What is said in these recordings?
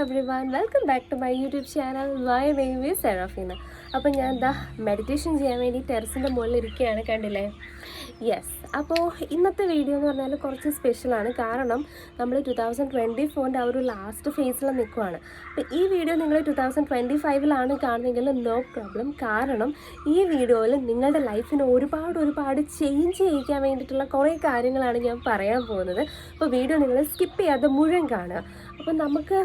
Everyone welcome back to my YouTube channel my name is Serafina അപ്പോൾ ഞാൻ എന്താ meditation ചെയ്യാൻ വേണ്ടി ടെറസിന്റെ മുകളിൽ ഇരിക്കുകയാണ് കണ്ടില്ലേ? യെസ് അപ്പോൾ ഇന്നത്തെ വീഡിയോ എന്ന് പറഞ്ഞാൽ കുറച്ച് സ്പെഷ്യലാണ് കാരണം നമ്മൾ ടു തൗസൻഡ് ട്വന്റി ഫോറിന്റെ ആ ഒരു ലാസ്റ്റ് ഫേസിൽ നിൽക്കുവാണ് അപ്പോൾ ഈ വീഡിയോ നിങ്ങൾ ടു തൗസൻഡ് ട്വന്റി ഫൈവിലാണ് കാണുന്നതെങ്കിൽ നോ പ്രോബ്ലം കാരണം ഈ വീഡിയോയിൽ നിങ്ങളുടെ ലൈഫിന് ഒരുപാട് ഒരുപാട് ചേഞ്ച് ചെയ്യിക്കാൻ വേണ്ടിയിട്ടുള്ള കുറേ കാര്യങ്ങളാണ് ഞാൻ പറയാൻ പോകുന്നത്. അപ്പോൾ വീഡിയോ നിങ്ങൾ സ്കിപ്പ് ചെയ്യാതെ മുഴുവൻ കാണുക. അപ്പോൾ നമുക്ക്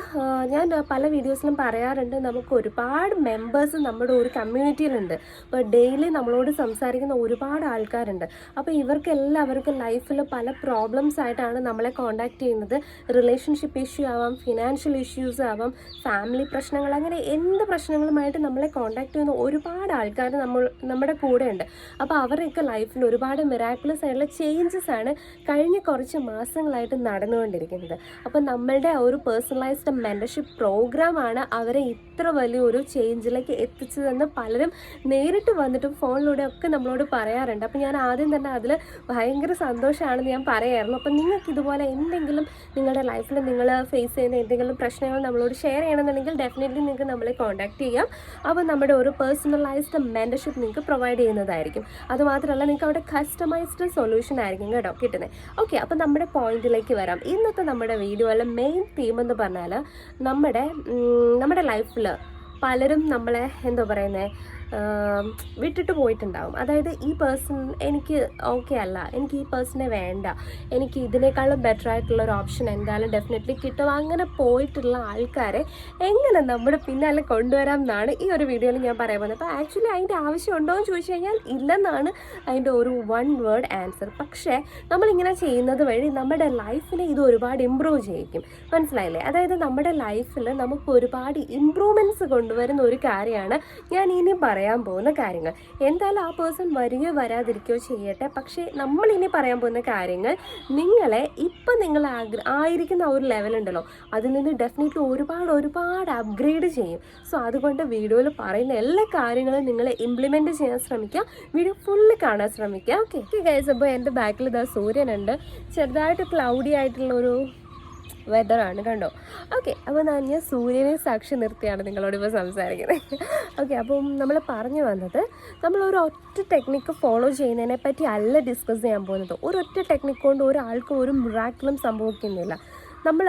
ഞാൻ പല വീഡിയോസിലും പറയാറുണ്ട് നമുക്ക് ഒരുപാട് മെമ്പേഴ്സ് നമ്മുടെ ഒരു കമ്മ്യൂണിറ്റിയിലുണ്ട് അപ്പോൾ ഡെയിലി നമ്മളോട് സംസാരിക്കുന്ന ഒരുപാട് ആൾക്കാരുണ്ട്. അപ്പോൾ ഇവർക്ക് എല്ലാവർക്കും ലൈഫിൽ പല പ്രോബ്ലംസ് ആയിട്ടാണ് നമ്മളെ കോണ്ടാക്ട് ചെയ്യുന്നത്. റിലേഷൻഷിപ്പ് ഇഷ്യൂ ആവാം ഫിനാൻഷ്യൽ ഇഷ്യൂസ് ആവാം ഫാമിലി പ്രശ്നങ്ങൾ അങ്ങനെ എന്ത് പ്രശ്നങ്ങളുമായിട്ട് നമ്മളെ കോണ്ടാക്ട് ചെയ്യുന്ന ഒരുപാട് ആൾക്കാർ നമ്മൾ നമ്മുടെ കൂടെ ഉണ്ട് അപ്പോൾ അവരുടെയൊക്കെ ലൈഫിൽ ഒരുപാട് മിറാക്കുലസ് ആയിട്ടുള്ള ചേഞ്ചസ് ആണ് കഴിഞ്ഞ കുറച്ച് മാസങ്ങളായിട്ട് നടന്നുകൊണ്ടിരിക്കുന്നത്. അപ്പോൾ നമ്മളുടെ ഒരു പേഴ്സണലൈസ്ഡ് മെന്റർഷിപ്പ് പ്രോഗ്രാമാണ് അവരെ ഇത്ര വലിയൊരു ചേഞ്ചിലേക്ക് എത്തിച്ചതെന്ന് പലരും നേരിട്ട് വന്നിട്ടും ഫോണിലൂടെ ഒക്കെ നമ്മളോട് പറയാറുണ്ട്. അപ്പോൾ ഞാൻ ആദ്യം തന്നെ അതിൽ ഭയങ്കര സന്തോഷമാണെന്ന് ഞാൻ പറയായിരുന്നു. അപ്പം നിങ്ങൾക്ക് ഇതുപോലെ എന്തെങ്കിലും നിങ്ങളുടെ ലൈഫിൽ നിങ്ങൾ ഫേസ് ചെയ്യുന്ന എന്തെങ്കിലും പ്രശ്നങ്ങൾ നമ്മളോട് ഷെയർ ചെയ്യണമെന്നുണ്ടെങ്കിൽ ഡെഫിനറ്റ്ലി നിങ്ങൾക്ക് നമ്മളെ കോൺടാക്ട് ചെയ്യാം. അപ്പോൾ നമ്മുടെ ഒരു പേഴ്സണലൈസ്ഡ് മെന്റർഷിപ്പ് നിങ്ങൾക്ക് പ്രൊവൈഡ് ചെയ്യുന്നതായിരിക്കും. അതുമാത്രമല്ല നിങ്ങൾക്ക് അവിടെ കസ്റ്റമൈസ്ഡ് സൊല്യൂഷൻ ആയിരിക്കും കേട്ടോ കിട്ടുന്നത്. ഓക്കെ അപ്പോൾ നമ്മുടെ പോയിന്റിലേക്ക് വരാം. ഇന്നത്തെ നമ്മുടെ വീഡിയോയിലെ മെയിൻ തീം എന്ന് പറഞ്ഞാൽ നമ്മുടെ നമ്മുടെ ലൈഫിൽ പലരും നമ്മളെ എന്താ പറയുന്നത് വിട്ടിട്ട് പോയിട്ടുണ്ടാവും. അതായത് ഈ പേഴ്സൺ എനിക്ക് ഓക്കെ അല്ല. എനിക്ക് ഈ പേഴ്സണെ വേണ്ട. എനിക്ക് ഇതിനേക്കാളും ബെറ്റർ ആയിട്ടുള്ള ഒരു ഓപ്ഷൻ എന്തായാലും ഡെഫിനറ്റ്ലി കിട്ടും. അങ്ങനെ പോയിട്ടുള്ള ആൾക്കാരെ എങ്ങനെ നമ്മുടെ പിന്നാലെ കൊണ്ടുവരാം എന്നാണ് ഈ ഒരു വീഡിയോയിൽ ഞാൻ പറയാൻ പോകുന്നത്. അപ്പോൾ ആക്ച്വലി അതിന്റെ ആവശ്യമുണ്ടോ എന്ന് ചോദിച്ചു കഴിഞ്ഞാൽ ഇല്ലെന്നാണ് അതിന്റെ ഒരു വൺ വേർഡ് ആൻസർ പക്ഷേ നമ്മളിങ്ങനെ ചെയ്യുന്നത് വഴി നമ്മുടെ ലൈഫിനെ ഇത് ഒരുപാട് ഇമ്പ്രൂവ് ചെയ്യിക്കും. മനസ്സിലായില്ലേ? അതായത് നമ്മുടെ ലൈഫിൽ നമുക്ക് ഒരുപാട് ഇമ്പ്രൂവ്മെന്റ്സ് കൊണ്ടുവരുന്ന ഒരു കാര്യമാണ് ഞാൻ ഇനി പറയാൻ പോകുന്ന കാര്യങ്ങൾ. എന്തായാലും ആ പേഴ്സൺ വരികയോ വരാതിരിക്കുകയോ ചെയ്യട്ടെ. പക്ഷേ നമ്മൾ ഇനി പറയാൻ പോകുന്ന കാര്യങ്ങൾ നിങ്ങളെ ഇപ്പം നിങ്ങൾ ആഗ്ര ആയിരിക്കുന്ന ഒരു ലെവലുണ്ടല്ലോ അതിൽ നിന്ന് ഡെഫിനറ്റ്ലി ഒരുപാട് ഒരുപാട് അപ്ഗ്രേഡ് ചെയ്യും. സോ അതുകൊണ്ട് വീഡിയോയിൽ പറയുന്ന എല്ലാ കാര്യങ്ങളും നിങ്ങൾ ഇംപ്ലിമെന്റ് ചെയ്യാൻ ശ്രമിക്കുക. വീഡിയോ ഫുള്ള് കാണാൻ ശ്രമിക്കുക. ഓക്കെ ഗൈസ് അപ്പോൾ എന്റെ ബാക്കിൽ ഇതാ സൂര്യനുണ്ട്. ചെറുതായിട്ട് ക്ലൗഡി ആയിട്ടുള്ള ഒരു വെതറാണ് കണ്ടോ? ഓക്കെ അപ്പോൾ ഞാൻ ഞാൻ സൂര്യനെ സാക്ഷി നിർത്തിയാണ് നിങ്ങളോട് ഇപ്പോൾ സംസാരിക്കുന്നത്. ഓക്കെ അപ്പം നമ്മൾ പറഞ്ഞു വന്നത് നമ്മൾ ഒരു ഒറ്റ ടെക്നിക്ക് ഫോളോ ചെയ്യുന്നതിനെ പറ്റി അല്ല ഡിസ്കസ് ചെയ്യാൻ പോകുന്നത്. ഒരൊറ്റ ടെക്നിക്ക് കൊണ്ട് ഒരാൾക്കും ഒരു മിറാക്കിളും സംഭവിക്കുന്നില്ല. നമ്മൾ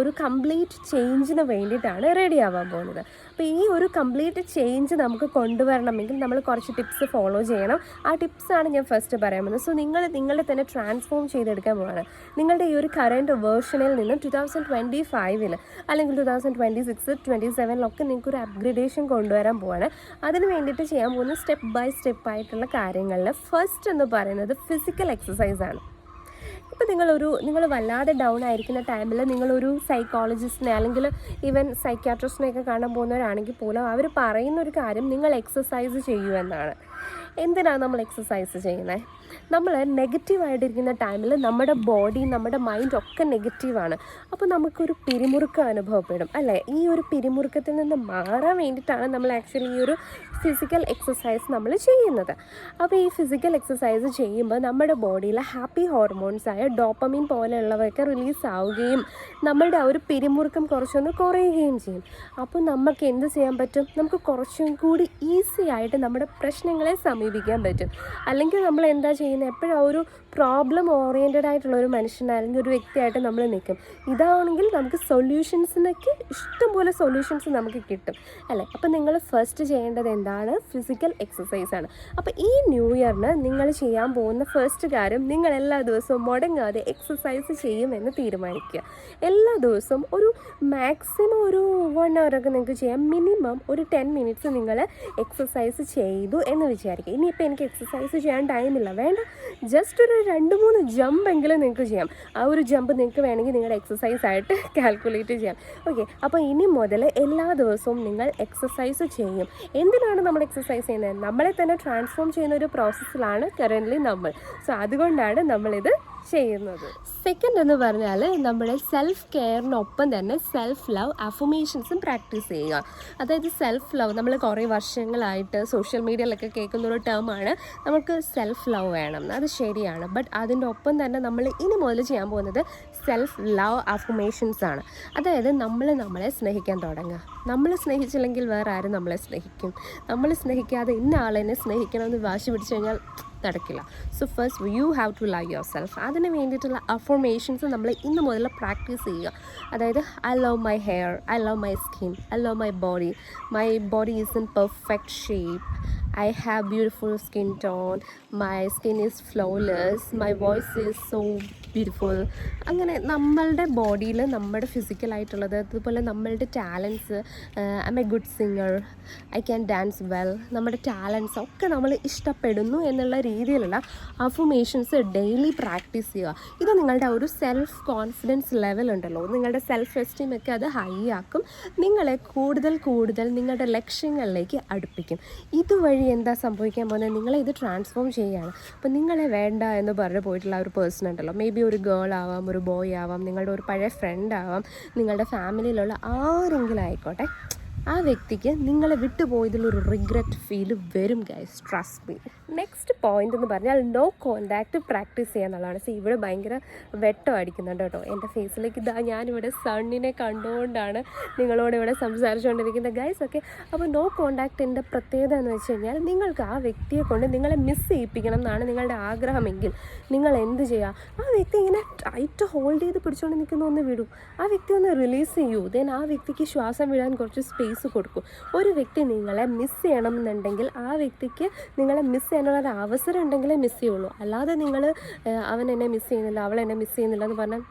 ഒരു കംപ്ലീറ്റ് ചേഞ്ചിന് വേണ്ടിയിട്ടാണ് റെഡി ആവാൻ പോകുന്നത്. അപ്പോൾ ഈ ഒരു കംപ്ലീറ്റ് ചേഞ്ച് നമുക്ക് കൊണ്ടുവരണമെങ്കിൽ നമ്മൾ കുറച്ച് ടിപ്സ് ഫോളോ ചെയ്യണം. ആ ടിപ്സാണ് ഞാൻ ഫസ്റ്റ് പറയാൻ പോകുന്നത്. സോ നിങ്ങൾ നിങ്ങളെ തന്നെ ട്രാൻസ്ഫോം ചെയ്തെടുക്കാൻ പോവാണ്. നിങ്ങളുടെ ഈ ഒരു കറന്റ് വേർഷനിൽ നിന്ന് ടു തൗസൻഡ് ട്വന്റി ഫൈവിൽ അല്ലെങ്കിൽ two thousand twenty six twenty സെവനിലൊക്കെ നിങ്ങൾക്ക് ഒരു അപ്ഗ്രഡേഷൻ കൊണ്ടുവരാൻ പോവാണ്. അതിന് വേണ്ടിയിട്ട് ചെയ്യാൻ പോകുന്ന സ്റ്റെപ്പ് ബൈ സ്റ്റെപ്പ് ആയിട്ടുള്ള കാര്യങ്ങളിൽ ഫസ്റ്റ് എന്ന് പറയുന്നത് ഫിസിക്കൽ എക്സസൈസ് ഇപ്പം നിങ്ങളൊരു നിങ്ങൾ വല്ലാതെ ഡൗൺ ആയിരിക്കുന്ന ടൈമിൽ നിങ്ങളൊരു സൈക്കോളജിസ്റ്റിനെ അല്ലെങ്കിൽ ഈവൻ സൈക്യാട്രിസ്റ്റിനെയൊക്കെ കാണാൻ പോകുന്നവരാണെങ്കിൽ പോലും അവർ പറയുന്ന ഒരു കാര്യം നിങ്ങൾ എക്സസൈസ് ചെയ്യൂ എന്നാണ്. എന്തിനാണ് നമ്മൾ എക്സസൈസ് ചെയ്യുന്നത് നമ്മൾ നെഗറ്റീവായിട്ടിരിക്കുന്ന ടൈമിൽ നമ്മുടെ ബോഡി നമ്മുടെ മൈൻഡ് ഒക്കെ നെഗറ്റീവാണ് അപ്പോൾ നമുക്കൊരു പിരിമുറുക്കം അനുഭവപ്പെടും അല്ലേ? ഈ ഒരു പിരിമുറുക്കത്തിൽ നിന്ന് മാറാൻ വേണ്ടിയിട്ടാണ് നമ്മൾ ആക്ച്വലി ഈ ഒരു ഫിസിക്കൽ എക്സസൈസ് നമ്മൾ ചെയ്യുന്നത്. അപ്പോൾ ഈ ഫിസിക്കൽ എക്സസൈസ് ചെയ്യുമ്പോൾ നമ്മുടെ ബോഡിയിലെ ഹാപ്പി ഹോർമോൺസ് ആയ ഡോപ്പമിൻ പോലെയുള്ളവയൊക്കെ റിലീസ് ആവുകയും നമ്മളുടെ ആ ഒരു പിരിമുറുക്കം കുറച്ചൊന്ന് കുറയുകയും ചെയ്യും. അപ്പോൾ നമുക്ക് എന്ത് ചെയ്യാൻ പറ്റും? നമുക്ക് കുറച്ചും കൂടി ഈസി ആയിട്ട് നമ്മുടെ പ്രശ്നങ്ങളെ സമീപിക്കാൻ പറ്റും. അല്ലെങ്കിൽ നമ്മൾ എന്താ ചെയ്യുന്നത് എപ്പോഴും ആ ഒരു പ്രോബ്ലം ഓറിയന്റഡ് ആയിട്ടുള്ള ഒരു മനുഷ്യനായിരുന്നു ഒരു വ്യക്തിയായിട്ട് നമ്മൾ നിൽക്കും. ഇതാണെങ്കിൽ നമുക്ക് സൊല്യൂഷൻസിനൊക്കെ ഇഷ്ടംപോലെ സൊല്യൂഷൻസ് നമുക്ക് കിട്ടും. അല്ലേ? അപ്പം നിങ്ങൾ ഫസ്റ്റ് ചെയ്യേണ്ടത് എന്താണ്? ഫിസിക്കൽ എക്സസൈസ് ആണ്. അപ്പോൾ ഈ ന്യൂ ഇയറിന് നിങ്ങൾ ചെയ്യാൻ പോകുന്ന ഫസ്റ്റ് കാര്യം നിങ്ങൾ എല്ലാ ദിവസവും മുടങ്ങാതെ എക്സസൈസ് ചെയ്യുമെന്ന് തീരുമാനിക്കുക. എല്ലാ ദിവസവും ഒരു മാക്സിമം ഒരു വൺ അവറൊക്കെ നിങ്ങൾക്ക് ചെയ്യാം. മിനിമം ഒരു ടെൻ മിനിറ്റ്സ് നിങ്ങൾ എക്സസൈസ് ചെയ്തു എന്ന് വിചാരിക്കുക. ഇനിയിപ്പോൾ എനിക്ക് എക്സസൈസ് ചെയ്യാൻ ടൈമില്ല വേണ്ട. ജസ്റ്റ് ഒരു രണ്ട് മൂന്ന് ജമ്പ് എങ്കിലും നിങ്ങൾക്ക് ചെയ്യാം. ആ ഒരു ജമ്പ് നിങ്ങൾക്ക് വേണമെങ്കിൽ നിങ്ങളുടെ എക്സസൈസ് ആയിട്ട് കാൽക്കുലേറ്റ് ചെയ്യാം. ഓക്കെ അപ്പോൾ ഇനി മുതൽ എല്ലാ ദിവസവും നിങ്ങൾ എക്സസൈസ് ചെയ്യും. എന്തിനാണ് നമ്മൾ എക്സസൈസ് ചെയ്യുന്നത്? നമ്മളെ തന്നെ ട്രാൻസ്ഫോം ചെയ്യുന്ന ഒരു പ്രോസസ്സിലാണ് കറന്റ്ലി നമ്മൾ. സോ അതുകൊണ്ടാണ് നമ്മളിത് ചെയ്യുന്നത്. സെക്കൻഡ് എന്ന് പറഞ്ഞാൽ നമ്മുടെ സെൽഫ് കെയറിനൊപ്പം തന്നെ സെൽഫ് ലവ് അഫർമേഷൻസും പ്രാക്ടീസ് ചെയ്യുക. അതായത് സെൽഫ് ലവ് നമ്മൾ കുറേ വർഷങ്ങളായിട്ട് സോഷ്യൽ മീഡിയയിലൊക്കെ കേൾക്കുന്ന ഒരു ടേമാണ് നമുക്ക് സെൽഫ് ലവ് വേണം. അത് ശരിയാണ്. ബട്ട് അതിന്റെ ഒപ്പം തന്നെ നമ്മൾ ഇനി മുതൽ ചെയ്യാൻ പോകുന്നത് സെൽഫ് ലവ് അഫർമേഷൻസ് ആണ്. അതായത് നമ്മൾ നമ്മളെ സ്നേഹിക്കാൻ തുടങ്ങുക. നമ്മൾ സ്നേഹിച്ചില്ലെങ്കിൽ വേറെ ആരും നമ്മളെ സ്നേഹിക്കും. നമ്മൾ സ്നേഹിക്കാതെ ഇന്ന ആളെന്നെ സ്നേഹിക്കണമെന്ന് വാശി പിടിച്ചു കഴിഞ്ഞാൽ നടക്കില്ല so first you have to love yourself അതിന് വേണ്ടിയിട്ടുള്ള അഫോർമേഷൻസ് നമ്മൾ ഇന്ന് മുതൽ പ്രാക്ടീസ് ചെയ്യുക. അതായത് I love my hair I love my skin I love my body my body is in perfect shape I have beautiful skin tone. My skin is flawless. My voice is so beautiful. അങ്ങനെ നമ്മളുടെ ബോഡിയിൽ നമ്മുടെ ഫിസിക്കലായിട്ടുള്ളത് അതുപോലെ നമ്മളുടെ talents I a good singer I can dance well നമ്മുടെ talents ഒക്കെ നമ്മൾ ഇഷ്ടപ്പെടുന്നു എന്നുള്ള രീതിയിലുള്ള അഫർമേഷൻസ് ഡെയിലി പ്രാക്ടീസ് ചെയ്യുക ഇത് നിങ്ങളുടെ ഒരു സെൽഫ് കോൺഫിഡൻസ് ലെവൽ ഉണ്ടല്ലോ നിങ്ങളുടെ സെൽഫ് എസ്റ്റീം ഒക്കെ അത് ഹൈ ആക്കും നിങ്ങളെ കൂടുതൽ കൂടുതൽ നിങ്ങളുടെ ലക്ഷ്യങ്ങളിലേക്ക് അടുപ്പിക്കും ഇതുവഴി എന്താ സംഭവിക്കാൻ പോകുന്നത്? നിങ്ങളെ ഇത് ട്രാൻസ്ഫോം ചെയ്യുകയാണ് അപ്പം നിങ്ങളെ വേണ്ട എന്ന് പറഞ്ഞ് പോയിട്ടുള്ള ഒരു പേഴ്സൺ ഉണ്ടല്ലോ. മേ ബി ഒരു ഗേൾ ആവാം ഒരു ബോയ് ആവാം നിങ്ങളുടെ ഒരു പഴയ ഫ്രണ്ട് ആവാം നിങ്ങളുടെ ഫാമിലിയിലുള്ള ആരെങ്കിലും ആയിക്കോട്ടെ. ആ വ്യക്തിക്ക് നിങ്ങളെ വിട്ടുപോയതിലൊരു റിഗ്രറ്റ് ഫീൽ വരും guys trust me next point എന്ന് പറഞ്ഞാൽ നോ കോണ്ടാക്ട് പ്രാക്ടീസ് ചെയ്യുക എന്നുള്ളതാണ് സി ഇവിടെ ഭയങ്കര വെട്ടം അടിക്കുന്നുണ്ട് കേട്ടോ. എന്റെ ഫേസിലേക്ക് ഇതാ ഞാനിവിടെ സണ്ണിനെ കണ്ടുകൊണ്ടാണ് നിങ്ങളോട് ഇവിടെ സംസാരിച്ചുകൊണ്ടിരിക്കുന്നത് ഗൈസ് ഒക്കെ അപ്പോൾ നോ കോണ്ടാക്റ്റിന്റെ പ്രത്യേകത എന്ന് വെച്ച് കഴിഞ്ഞാൽ നിങ്ങൾക്ക് ആ വ്യക്തിയെ കൊണ്ട് നിങ്ങളെ മിസ് ചെയ്യിപ്പിക്കണം എന്നാണ് നിങ്ങളുടെ ആഗ്രഹമെങ്കിൽ നിങ്ങൾ എന്ത് ചെയ്യുക? ആ വ്യക്തി ഇങ്ങനെ ടൈറ്റ് ഹോൾഡ് ചെയ്ത് പിടിച്ചുകൊണ്ട് നിൽക്കുന്ന ഒന്ന് വിടൂ. ആ വ്യക്തി ഒന്ന് റിലീസ് ചെയ്യൂ. ദെൻ ആ വ്യക്തിക്ക് ശ്വാസം വിടാൻ കുറച്ച് സ്പേസ് കൊടുക്കും. ഒരു വ്യക്തി നിങ്ങളെ മിസ് ചെയ്യണം എന്നുണ്ടെങ്കിൽ ആ വ്യക്തിക്ക് നിങ്ങളെ മിസ് ചെയ്യാനുള്ള ഒരു അവസരം ഉണ്ടെങ്കിലേ മിസ് ചെയ്യുള്ളൂ. അല്ലാതെ നിങ്ങൾ അവൻ എന്നെ മിസ് ചെയ്യുന്നില്ല അവൾ എന്നെ മിസ് ചെയ്യുന്നില്ല എന്ന് പറഞ്ഞാൽ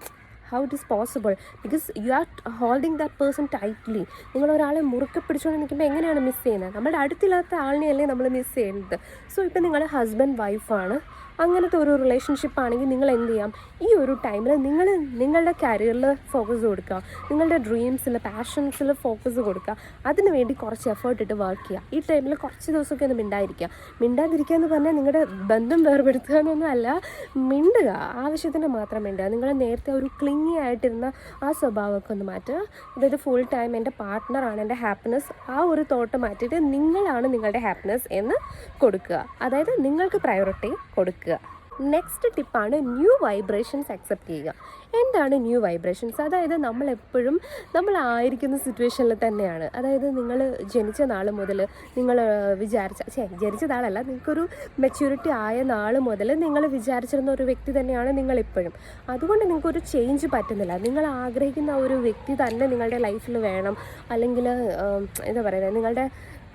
how it is possible because you are holding that person tightly നിങ്ങൾ ഒരാളെ മുറുക്കെ പിടിച്ചുകൊണ്ട് നിൽക്കുമ്പോൾ എങ്ങനെയാണ് മിസ് ചെയ്യുന്നത്? നമ്മുടെ അടുത്തില്ലാത്ത ആളിനെയല്ലേ നമ്മൾ മിസ് ചെയ്യുന്നത് സോ ഇപ്പം നിങ്ങളുടെ ഹസ്ബൻഡ് വൈഫാണ് അങ്ങനത്തെ ഒരു റിലേഷൻഷിപ്പ് ആണെങ്കിൽ നിങ്ങൾ എന്ത് ചെയ്യാം? ഈ ഒരു ടൈമിൽ നിങ്ങൾ നിങ്ങളുടെ കരിയറിൽ ഫോക്കസ് കൊടുക്കുക. നിങ്ങളുടെ ഡ്രീംസിൽ പാഷൻസിൽ ഫോക്കസ് കൊടുക്കുക. അതിന് വേണ്ടി കുറച്ച് എഫേർട്ട് ഇട്ട് വർക്ക് ചെയ്യുക. ഈ ടൈമിൽ കുറച്ച് ദിവസമൊക്കെ ഒന്ന് മിണ്ടായിരിക്കുക മിണ്ടാതിരിക്കുക എന്ന് പറഞ്ഞാൽ നിങ്ങളുടെ ബന്ധം വേർപെടുത്തുക എന്നൊന്നും അല്ല. മിണ്ടുക. ആവശ്യത്തിന് മാത്രം മിണ്ടുക. നിങ്ങൾ നേരത്തെ ഒരു ക്ലിങ്ങി ആയിട്ടിരുന്ന ആ സ്വഭാവമൊക്കെ ഒന്ന് മാറ്റുക. അതായത് ഫുൾ ടൈം എന്റെ പാർട്ട്ണറാണ് എന്റെ ഹാപ്പിനെസ് ആ ഒരു തോട്ട് മാറ്റിയിട്ട് നിങ്ങളാണ് നിങ്ങളുടെ ഹാപ്പിനെസ് എന്ന് കൊടുക്കുക. അതായത് നിങ്ങൾക്ക് പ്രയോറിറ്റി കൊടുക്കുക. നെക്സ്റ്റ് ടിപ്പാണ് ന്യൂ വൈബ്രേഷൻസ് അക്സെപ്റ്റ് ചെയ്യുക. എന്താണ് ന്യൂ വൈബ്രേഷൻസ് അതായത് നമ്മൾ എപ്പോഴും നമ്മൾ ആയിരിക്കുന്ന സിറ്റുവേഷനിൽ തന്നെയാണ്. അതായത് നിങ്ങൾ ജനിച്ച നാൾ മുതൽ നിങ്ങൾ വിചാരിച്ച ഛേ ജനിച്ച നാളല്ല നിങ്ങൾക്കൊരു മെച്യൂരിറ്റി ആയ നാൾ മുതൽ നിങ്ങൾ വിചാരിച്ചിരുന്ന ഒരു വ്യക്തി തന്നെയാണ് നിങ്ങളിപ്പോഴും. അതുകൊണ്ട് നിങ്ങൾക്കൊരു ചേഞ്ച് പറ്റുന്നില്ല. നിങ്ങൾ ആഗ്രഹിക്കുന്ന ഒരു വ്യക്തി തന്നെ നിങ്ങളുടെ ലൈഫിൽ വേണം. അല്ലെങ്കിൽ എന്താ പറയുക നിങ്ങളുടെ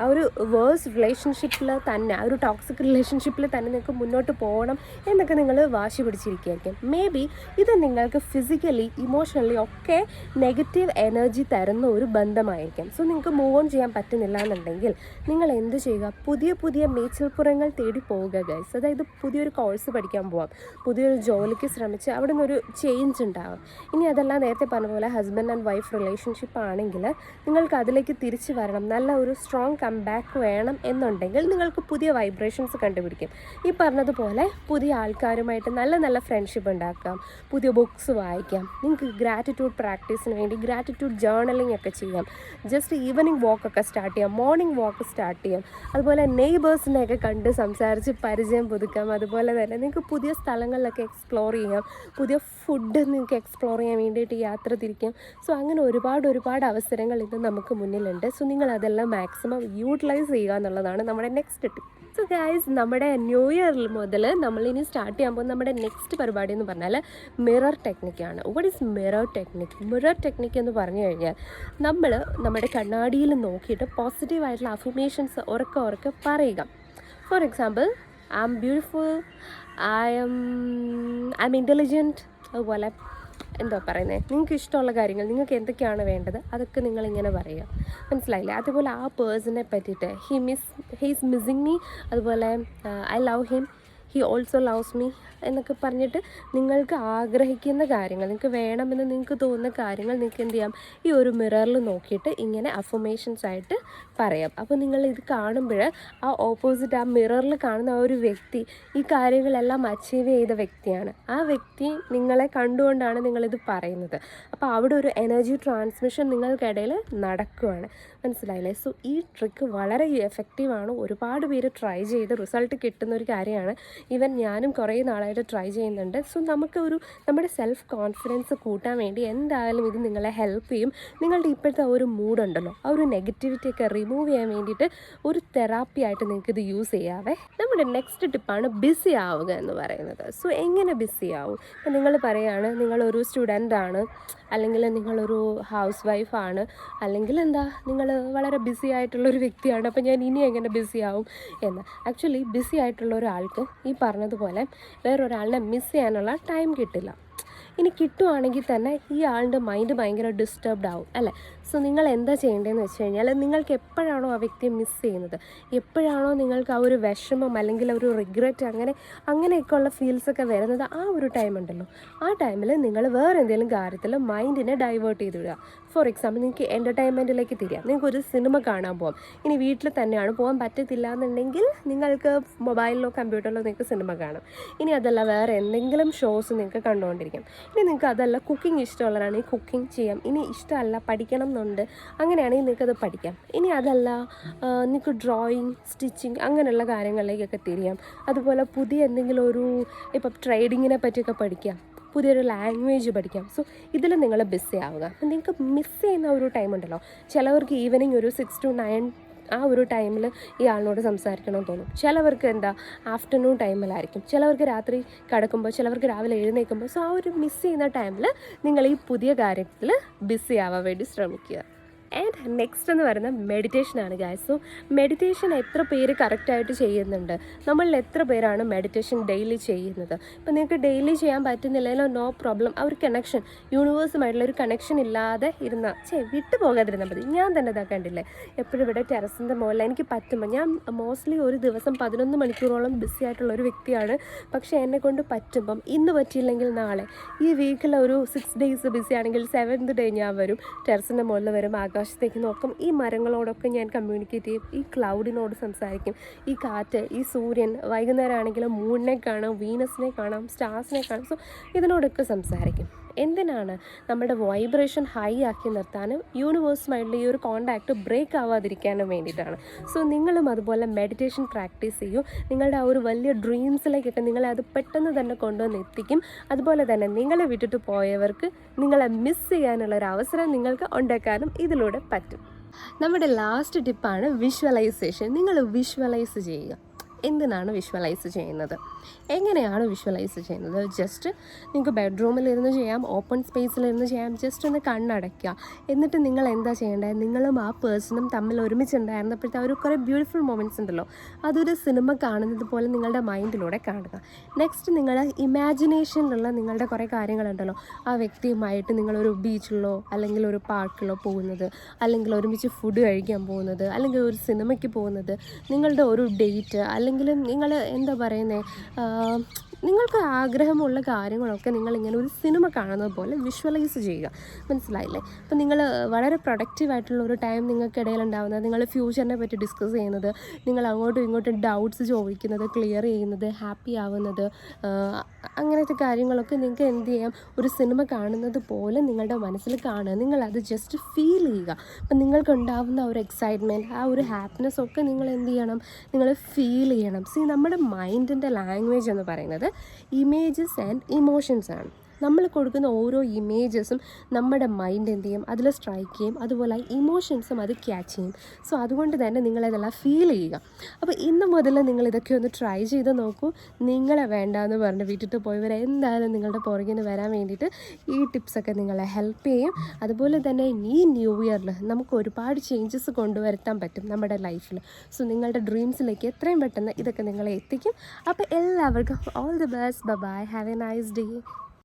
ആ ഒരു വേഴ്സ് റിലേഷൻഷിപ്പിൽ തന്നെ ആ ഒരു ടോക്സിക് റിലേഷൻഷിപ്പിൽ തന്നെ നിങ്ങൾക്ക് മുന്നോട്ട് പോകണം എന്നൊക്കെ നിങ്ങൾ വാശി പിടിച്ചിരിക്കുകയായിരിക്കും. മേ ബി ഇത് നിങ്ങൾക്ക് ഫിസിക്കലി ഇമോഷണലി ഒക്കെ നെഗറ്റീവ് എനർജി തരുന്ന ഒരു ബന്ധമായിരിക്കും. സോ നിങ്ങൾക്ക് മൂവ് ഓൺ ചെയ്യാൻ പറ്റുന്നില്ല എന്നുണ്ടെങ്കിൽ നിങ്ങൾ എന്ത് ചെയ്യുക? പുതിയ പുതിയ മേച്ചിൽപ്പുറങ്ങൾ തേടി പോവുക ഗൈസ് അതായത് പുതിയൊരു കോഴ്സ് പഠിക്കാൻ പോവാം. പുതിയൊരു ജോലിക്ക് ശ്രമിച്ച് അവിടെ നിന്നൊരു ചേഞ്ച് ഉണ്ടാകും ഇനി അതെല്ലാം നേരത്തെ പറഞ്ഞ പോലെ ഹസ്ബൻഡ് ആൻഡ് വൈഫ് റിലേഷൻഷിപ്പ് ആണെങ്കിൽ നിങ്ങൾക്ക് അതിലേക്ക് തിരിച്ചു വരണം. നല്ല ഒരു സ്ട്രോങ് കംബാക്ക് വേണം എന്നുണ്ടെങ്കിൽ നിങ്ങൾക്ക് പുതിയ വൈബ്രേഷൻസ് കണ്ടുപിടിക്കും. ഈ പറഞ്ഞതുപോലെ പുതിയ ആൾക്കാരുമായിട്ട് നല്ല നല്ല ഫ്രണ്ട്ഷിപ്പ് ഉണ്ടാക്കാം പുതിയ ബുക്സ് വായിക്കാം നിങ്ങൾക്ക് ഗ്രാറ്റിറ്റ്യൂഡ് പ്രാക്ടീസിന് വേണ്ടി ഗ്രാറ്റിറ്റ്യൂഡ് ജേർണലിംഗ് ഒക്കെ ചെയ്യാം. ജസ്റ്റ് ഈവനിങ് വാക്ക് ഒക്കെ സ്റ്റാർട്ട് ചെയ്യാം മോർണിംഗ് വാക്ക് സ്റ്റാർട്ട് ചെയ്യാം. അതുപോലെ നെയ്ബേഴ്സിനെയൊക്കെ കണ്ട് സംസാരിച്ച് പരിചയം പുതുക്കാം. അതുപോലെ തന്നെ നിങ്ങൾക്ക് പുതിയ സ്ഥലങ്ങളിലൊക്കെ എക്സ്പ്ലോർ ചെയ്യാം പുതിയ ഫുഡ് നിങ്ങൾക്ക് എക്സ്പ്ലോർ ചെയ്യാൻ വേണ്ടിയിട്ട് യാത്ര തിരിക്കാം. സോ അങ്ങനെ ഒരുപാട് ഒരുപാട് അവസരങ്ങൾ ഇന്ന് നമുക്ക് മുന്നിലുണ്ട്. സോ നിങ്ങൾ അതെല്ലാം മാക്സിമം യൂട്ടിലൈസ് ചെയ്യുക എന്നുള്ളതാണ് നമ്മുടെ നെക്സ്റ്റ് ടിപ്പ് സോ ഗൈസ് നമ്മുടെ ന്യൂ ഇയറിൽ മുതൽ നമ്മളിനി സ്റ്റാർട്ട് ചെയ്യാൻ പോകുന്ന നമ്മുടെ നെക്സ്റ്റ് പരിപാടി എന്ന് പറഞ്ഞാൽ mirror ടെക്നിക്കാണ് what is mirror technique mirror technique എന്ന് പറഞ്ഞു കഴിഞ്ഞാൽ നമ്മൾ നമ്മുടെ കണ്ണാടിയിൽ നോക്കിയിട്ട് പോസിറ്റീവായിട്ടുള്ള അഫർമേഷൻസ് ഉറക്കെ ഉറക്കെ പറയുക. For example I am beautiful I am I am intelligent അതുപോലെ എന്താ പറയുന്നത് നിങ്ങൾക്ക് ഇഷ്ടമുള്ള കാര്യങ്ങൾ നിങ്ങൾക്ക് എന്തൊക്കെയാണ് വേണ്ടത്? അതൊക്കെ നിങ്ങളിങ്ങനെ പറയുക. മനസ്സിലായില്ലേ? അതുപോലെ ആ പേഴ്സണെ പറ്റിയിട്ട് he miss he's missing me അതുപോലെ I love him he also loves me എന്നൊക്കെ പറഞ്ഞിട്ട് നിങ്ങൾക്ക് ആഗ്രഹിക്കുന്ന കാര്യങ്ങൾ നിങ്ങൾക്ക് വേണമെന്ന് നിങ്ങൾക്ക് തോന്നുന്ന കാര്യങ്ങൾ നിങ്ങൾക്ക് എന്ത് ചെയ്യാം? ഈ ഒരു മിററിൽ നോക്കിയിട്ട് ഇങ്ങനെ അഫർമേഷൻസ് ആയിട്ട് പറയാം. അപ്പോൾ നിങ്ങൾ ഇത് കാണുമ്പോൾ ആ ഓപ്പോസിറ്റ് ആ മിററിൽ കാണുന്ന ആ ഒരു വ്യക്തി ഈ കാര്യങ്ങളെല്ലാം അച്ചീവ് ചെയ്ത വ്യക്തിയാണ്. ആ വ്യക്തി നിങ്ങളെ കണ്ടുകൊണ്ടാണ് നിങ്ങളിത് പറയുന്നത്. അപ്പോൾ അവിടെ ഒരു എനർജി ട്രാൻസ്മിഷൻ നിങ്ങൾക്കിടയിൽ നടക്കുകയാണ് മനസ്സിലായില്ലേ? സോ ഈ ട്രിക്ക് വളരെ എഫക്റ്റീവാണ് ഒരുപാട് പേര് ട്രൈ ചെയ്ത് റിസൾട്ട് കിട്ടുന്ന ഒരു കാര്യമാണ് ഈവൻ ഞാനും കുറേ നാളായിട്ട് ട്രൈ ചെയ്യുന്നുണ്ട്. സോ നമുക്ക് ഒരു നമ്മുടെ സെൽഫ് കോൺഫിഡൻസ് കൂട്ടാൻ വേണ്ടി എന്തായാലും ഇത് നിങ്ങളെ ഹെൽപ്പ് ചെയ്യും. നിങ്ങളുടെ ഇപ്പോഴത്തെ ഒരു മൂഡുണ്ടല്ലോ ആ ഒരു നെഗറ്റിവിറ്റി ഒക്കെ റിമൂവ് ചെയ്യാൻ വേണ്ടിയിട്ട് ഒരു തെറാപ്പി ആയിട്ട് നിങ്ങൾക്ക് ഇത് യൂസ് ചെയ്യാവേ. നമ്മുടെ നെക്സ്റ്റ് ടിപ്പാണ് ബിസി ആവുക എന്ന് പറയുന്നത്. സോ എങ്ങനെ ബിസി ആവും? നിങ്ങൾ പറയുകയാണ് നിങ്ങളൊരു സ്റ്റുഡന്റ് ആണ്. അല്ലെങ്കിൽ നിങ്ങളൊരു ഹൗസ് വൈഫാണ് അല്ലെങ്കിൽ എന്താ നിങ്ങൾ വളരെ ബിസി ആയിട്ടുള്ളൊരു വ്യക്തിയാണ് അപ്പോൾ ഞാൻ ഇനി എങ്ങനെ ബിസി ആവും എന്ന്. ആക്ച്വലി ബിസി ആയിട്ടുള്ള ഒരാൾക്ക് ഈ പറഞ്ഞതുപോലെ വേറൊരാളിനെ മിസ് ചെയ്യാനുള്ള ടൈം കിട്ടില്ല. ഇനി കിട്ടുവാണെങ്കിൽ തന്നെ ഈ ആളുടെ മൈൻഡ് ഭയങ്കര ഡിസ്റ്റർബ്ഡ് ആവും അല്ലേ? സോ നിങ്ങൾ എന്താ ചെയ്യേണ്ടതെന്ന് വെച്ച് കഴിഞ്ഞാൽ നിങ്ങൾക്ക് എപ്പോഴാണോ ആ വ്യക്തിയെ മിസ് ചെയ്യുന്നത് എപ്പോഴാണോ നിങ്ങൾക്ക് ആ ഒരു വിഷമം അല്ലെങ്കിൽ ഒരു റിഗ്രറ്റ് അങ്ങനെ അങ്ങനെയൊക്കെ ഉള്ള ഫീൽസൊക്കെ വരുന്നത് ആ ഒരു ടൈം ഉണ്ടല്ലോ. ആ ടൈമിൽ നിങ്ങൾ വേറെ എന്തെങ്കിലും കാര്യത്തിൽ മൈൻഡിനെ ഡൈവേർട്ട് ചെയ്ത് വിടുക. ഫോർ എക്സാമ്പിൾ നിങ്ങൾക്ക് എന്റർടൈൻമെന്റിലേക്ക് തിരിയാം. നിങ്ങൾക്ക് ഒരു സിനിമ കാണാൻ പോകാം ഇനി വീട്ടിൽ തന്നെയാണ് പോകാൻ പറ്റത്തില്ല എന്നുണ്ടെങ്കിൽ നിങ്ങൾക്ക് മൊബൈലിലോ കമ്പ്യൂട്ടറിലോ നിങ്ങൾക്ക് സിനിമ കാണാം. ഇനി അതല്ല വേറെ എന്തെങ്കിലും ഷോസ് നിങ്ങൾക്ക് കണ്ടുകൊണ്ടിരിക്കാം. ഇനി നിങ്ങൾക്ക് അതല്ല കുക്കിംഗ് ഇഷ്ടമുള്ളവരാണെങ്കിൽ കുക്കിംഗ് ചെയ്യാം. ഇനി ഇഷ്ടമല്ല പഠിക്കണം എന്നുണ്ട് അങ്ങനെയാണെങ്കിൽ നിങ്ങൾക്കത് പഠിക്കാം. ഇനി അതല്ല നിങ്ങൾക്ക് ഡ്രോയിങ് സ്റ്റിച്ചിങ് അങ്ങനെയുള്ള കാര്യങ്ങളിലേക്കൊക്കെ തിരിയാം. അതുപോലെ പുതിയ എന്തെങ്കിലും ഒരു ഇപ്പം ട്രേഡിങ്ങിനെ പറ്റിയൊക്കെ പഠിക്കാം. പുതിയൊരു ലാംഗ്വേജ് പഠിക്കാം. സോ ഇതിൽ നിങ്ങൾ ബിസി ആവുക. നിങ്ങൾക്ക് മിസ് ചെയ്യുന്ന ഒരു ടൈം ഉണ്ടല്ലോ. ചിലവർക്ക് ഈവനിങ് ഒരു സിക്സ് ടു നയൻ ആ ഒരു ടൈമിൽ ഈ ആളിനോട് സംസാരിക്കണമെന്ന് തോന്നും. ചിലവർക്ക് എന്താ ആഫ്റ്റർനൂൺ ടൈമിലായിരിക്കും. ചിലവർക്ക് രാത്രി കിടക്കുമ്പോൾ ചിലവർക്ക് രാവിലെ എഴുന്നേൽക്കുമ്പോൾ സോ ആ ഒരു മിസ് ചെയ്യുന്ന ടൈമിൽ നിങ്ങൾ ഈ പുതിയ കാര്യത്തിൽ ബിസി ആവാൻ വേണ്ടി ശ്രമിക്കുക. ആൻഡ് നെക്സ്റ്റ് എന്ന് പറയുന്നത് മെഡിറ്റേഷനാണ് ഗായ് സോ മെഡിറ്റേഷൻ എത്ര പേര് കറക്റ്റായിട്ട് ചെയ്യുന്നുണ്ട്? നമ്മളിൽ എത്ര പേരാണ് മെഡിറ്റേഷൻ ഡെയിലി ചെയ്യുന്നത്? ഇപ്പം നിങ്ങൾക്ക് ഡെയിലി ചെയ്യാൻ പറ്റുന്നില്ലല്ലോ നോ പ്രോബ്ലം ആ ഒരു കണക്ഷൻ യൂണിവേഴ്സുമായിട്ടുള്ള ഒരു കണക്ഷൻ ഇല്ലാതെ ഇരുന്ന ചേ വിട്ടു പോകാതിരുന്നാൽ മതി. ഞാൻ തന്നെ ഇതാ കണ്ടില്ലേ എപ്പോഴും ഇവിടെ ടെറസിന്റെ മുകളിൽ എനിക്ക് പറ്റുമ്പോൾ ഞാൻ മോസ്റ്റ്ലി ഒരു ദിവസം പതിനൊന്ന് മണിക്കൂറോളം ബിസി ആയിട്ടുള്ള ഒരു വ്യക്തിയാണ്. പക്ഷേ എന്നെ കൊണ്ട് പറ്റുമ്പം ഇന്ന് പറ്റിയില്ലെങ്കിൽ നാളെ ഈ വീക്കിൽ ഒരു സിക്സ് ഡേയ്സ് ബിസി ആണെങ്കിൽ സെവൻത് ഡേ ഞാൻ വരും ടെറസിന്റെ മുകളിൽ വരും ആകാശത്തേക്ക് നോക്കും. ഈ മരങ്ങളോടൊക്കെ ഞാൻ കമ്മ്യൂണിക്കേറ്റ് ചെയ്യും. ഈ ക്ലൗഡിനോട് സംസാരിക്കും. ഈ കാറ്റ് ഈ സൂര്യൻ വൈകുന്നേരം ആണെങ്കിൽ മൂണിനെ കാണാം വീനസിനെ കാണാം സ്റ്റാർസിനെ കാണാം. സോ ഇതിനോടൊക്കെ സംസാരിക്കും. എന്തിനാണ് നമ്മുടെ വൈബ്രേഷൻ ഹൈ ആക്കി നിർത്താനും യൂണിവേഴ്സുമായിട്ടുള്ള ഈ ഒരു കോണ്ടാക്റ്റ് ബ്രേക്ക് ആവാതിരിക്കാനും വേണ്ടിയിട്ടാണ്. സോ നിങ്ങളും അതുപോലെ മെഡിറ്റേഷൻ പ്രാക്ടീസ് ചെയ്യൂ. നിങ്ങളുടെ ആ ഒരു വലിയ ഡ്രീംസിലേക്കൊക്കെ നിങ്ങളെ അത് പെട്ടെന്ന് തന്നെ കൊണ്ടുവന്ന് എത്തിക്കും. അതുപോലെ തന്നെ നിങ്ങളെ വിട്ടിട്ട് പോയവർക്ക് നിങ്ങളെ മിസ് ചെയ്യാനുള്ള ഒരു അവസരം നിങ്ങൾക്ക് ഉണ്ടാക്കാനും ഇതിലൂടെ പറ്റും. നമ്മുടെ ലാസ്റ്റ് ടിപ്പാണ് വിഷ്വലൈസേഷൻ നിങ്ങൾ വിഷ്വലൈസ് ചെയ്യുക. എന്തിനാണ് വിഷ്വലൈസ് ചെയ്യുന്നത്? എങ്ങനെയാണ് വിഷ്വലൈസ് ചെയ്യുന്നത്? ജസ്റ്റ് നിങ്ങൾക്ക് ബെഡ്റൂമിലിരുന്ന് ചെയ്യാം ഓപ്പൺ സ്പേസിലിരുന്ന് ചെയ്യാം ജസ്റ്റ് ഒന്ന് കണ്ണടയ്ക്കുക. എന്നിട്ട് നിങ്ങൾ എന്താ ചെയ്യേണ്ടത്? നിങ്ങളും ആ പേഴ്സണും തമ്മിൽ ഒരുമിച്ചുണ്ടായിരുന്നപ്പോഴത്തെ ഒരു കുറേ ബ്യൂട്ടിഫുൾ മൊമെന്റ്സ് ഉണ്ടല്ലോ. അതൊരു സിനിമ കാണുന്നത് പോലെ നിങ്ങളുടെ മൈൻഡിലൂടെ കാണുക. നെക്സ്റ്റ് നിങ്ങൾ ഇമാജിനേഷനിലുള്ള നിങ്ങളുടെ കുറേ കാര്യങ്ങളുണ്ടല്ലോ. ആ വ്യക്തിയുമായിട്ട് നിങ്ങളൊരു ബീച്ചിലോ അല്ലെങ്കിൽ ഒരു പാർക്കിലോ പോകുന്നത് അല്ലെങ്കിൽ ഒരുമിച്ച് ഫുഡ് കഴിക്കാൻ പോകുന്നത് അല്ലെങ്കിൽ ഒരു സിനിമയ്ക്ക് പോകുന്നത് നിങ്ങളുടെ ഒരു ഡേറ്റ് അല്ലെങ്കിൽ നിങ്ങൾ എന്താ പറയുന്നത് നിങ്ങൾക്ക് ആഗ്രഹമുള്ള കാര്യങ്ങളൊക്കെ നിങ്ങളിങ്ങനെ ഒരു സിനിമ കാണുന്നത് പോലെ വിഷ്വലൈസ് ചെയ്യുക. മനസ്സിലായില്ലേ? അപ്പം നിങ്ങൾ വളരെ പ്രൊഡക്റ്റീവായിട്ടുള്ള ഒരു ടൈം നിങ്ങൾക്കിടയിൽ ഉണ്ടാകുന്നത് നിങ്ങൾ ഫ്യൂച്ചറിനെ പറ്റി ഡിസ്കസ് ചെയ്യുന്നത് നിങ്ങൾ അങ്ങോട്ടും ഇങ്ങോട്ടും ഡൗട്ട്സ് ചോദിക്കുന്നത് ക്ലിയർ ചെയ്യുന്നത് ഹാപ്പി ആവുന്നത് അങ്ങനത്തെ കാര്യങ്ങളൊക്കെ നിങ്ങൾക്ക് എന്ത് ചെയ്യാം? ഒരു സിനിമ കാണുന്നത് പോലെ നിങ്ങളുടെ മനസ്സിൽ കാണുക. നിങ്ങളത് ജസ്റ്റ് ഫീൽ ചെയ്യുക. അപ്പം നിങ്ങൾക്കുണ്ടാവുന്ന ഒരു എക്സൈറ്റ്മെന്റ് ആ ഒരു ഹാപ്പിനെസ് ഒക്കെ നിങ്ങൾ എന്ത് ചെയ്യണം? നിങ്ങൾ ഫീൽ ചെയ്യണം. സി നമ്മുടെ മൈൻഡിന്റെ ലാംഗ്വേജ് എന്ന് പറയുന്നത് ഇമേജസ് ആൻഡ് ഇമോഷൻസ് ആണ്. നമ്മൾ കൊടുക്കുന്ന ഓരോ ഇമേജസും നമ്മുടെ മൈൻഡ് എന്ത് ചെയ്യും? അതിൽ സ്ട്രൈക്ക് ചെയ്യും. അതുപോലെ ഇമോഷൻസും അത് ക്യാച്ച് ചെയ്യും. സോ അതുകൊണ്ട് തന്നെ നിങ്ങളതെല്ലാം ഫീൽ ചെയ്യുക. അപ്പോൾ ഇന്ന് മുതൽ നിങ്ങൾ ഇതൊക്കെ ഒന്ന് ട്രൈ ചെയ്ത് നോക്കൂ. നിങ്ങളെ വേണ്ട എന്ന് പറഞ്ഞ് വീട്ടിട്ട് പോയവർ എന്തായാലും നിങ്ങളുടെ പുറകിന് വരാൻ വേണ്ടിയിട്ട് ഈ ടിപ്സൊക്കെ നിങ്ങളെ ഹെൽപ്പ് ചെയ്യും. അതുപോലെ തന്നെ ഈ ന്യൂ ഇയറിൽ നമുക്ക് ഒരുപാട് ചേഞ്ചസ് കൊണ്ടുവരുത്താൻ പറ്റും നമ്മുടെ ലൈഫിൽ സോ നിങ്ങളുടെ ഡ്രീംസിലേക്ക് എത്രയും പെട്ടെന്ന് ഇതൊക്കെ നിങ്ങളെ എത്തിക്കും. അപ്പോൾ എല്ലാവർക്കും all the best bye have a nice day